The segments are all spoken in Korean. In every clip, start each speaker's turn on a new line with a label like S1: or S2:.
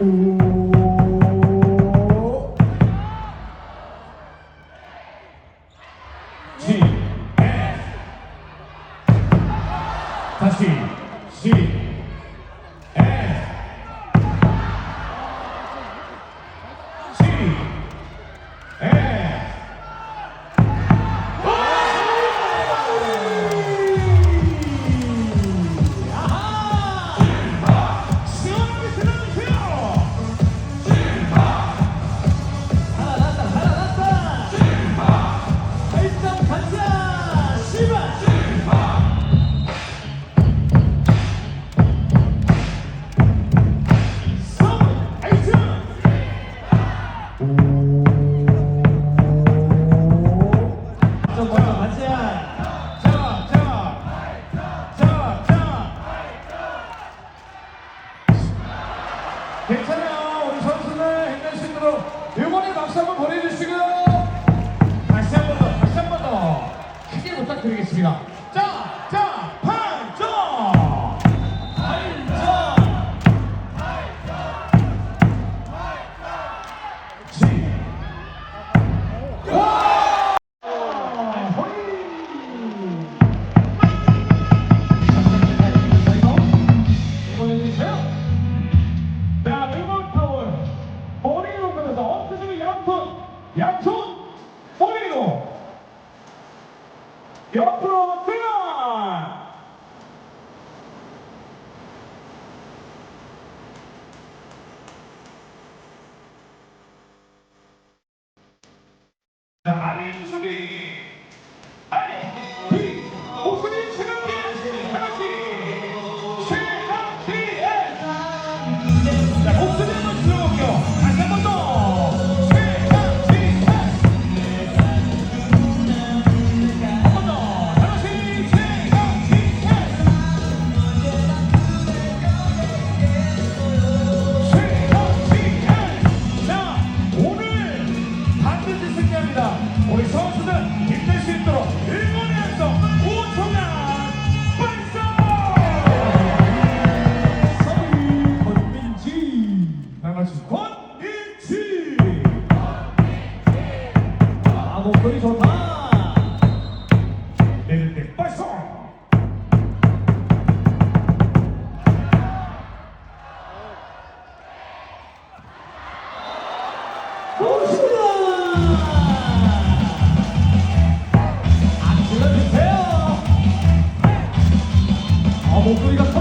S1: 안녕하세요. 대원의 박수 한번 보내주시고요. 다시 한 번 더, 다시 한 번 더. 크게 부탁드리겠습니다. 옆으로 등원! 아민 수리 僕が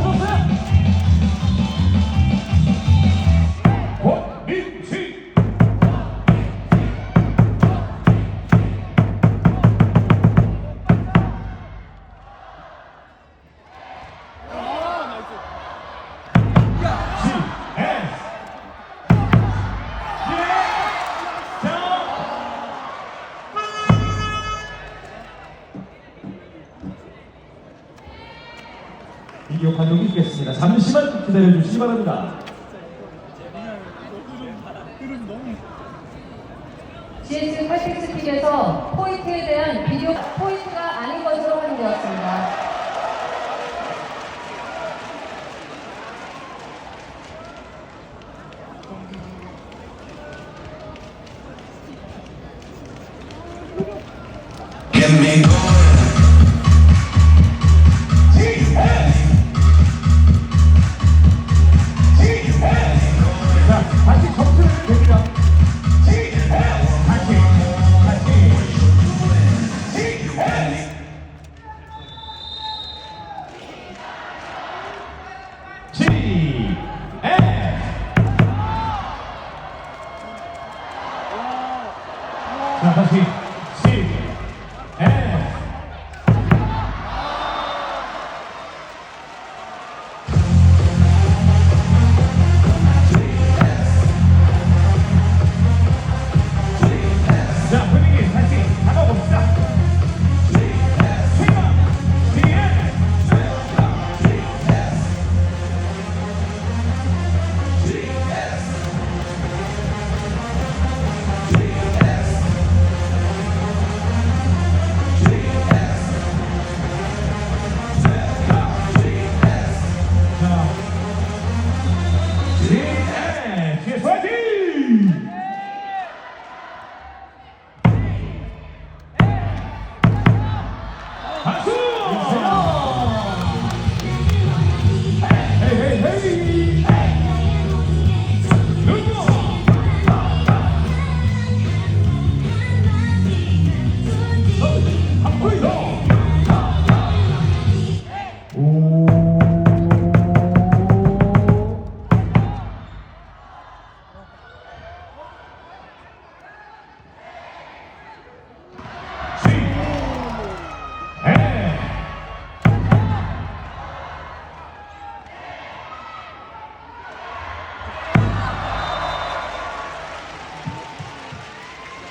S2: 비디오 감독이 있겠습니다. 잠시만 기다려 주시기 바랍니다.
S3: GS 칼텍스 TV에서 포인트에 대한 비디오 포인트가 아닌 것으로 확인되었습니다.
S1: G.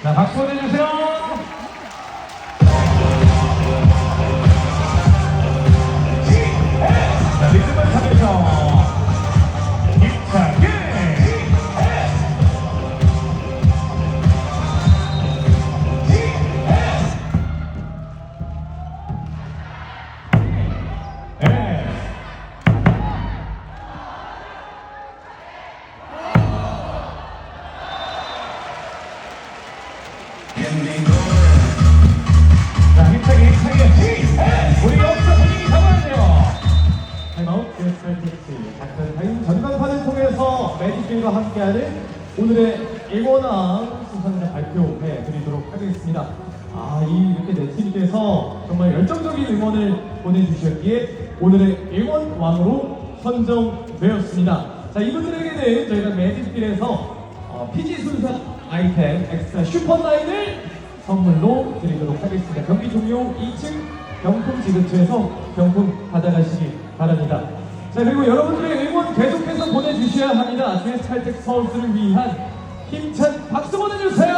S1: 자, 박수 보내주세요. 자, 힘차게 힘차게 우리 여기서 분위기 잡아야 돼요.
S2: 타임아웃 게스트텍스 작전 타임 전광판을 통해서 매직길과 함께하는 오늘의 일원왕 수상자 발표해 드리도록 하겠습니다. 아, 이 이렇게 네 팀께서 정말 열정적인 응원을 보내주셨기에 오늘의 일원왕으로 선정되었습니다. 자, 이분들에게는 저희가 매직길에서 어, PG 순삭 아이템 엑스트라 슈퍼라인을 선물로 드리도록 하겠습니다. 경기 종료 2층 경품 지급처에서 경품 받아가시기 바랍니다. 자 그리고 여러분들의 응원 계속해서 보내주셔야 합니다. GS 칼텍 서울스를 위한 힘찬 박수 보내주세요.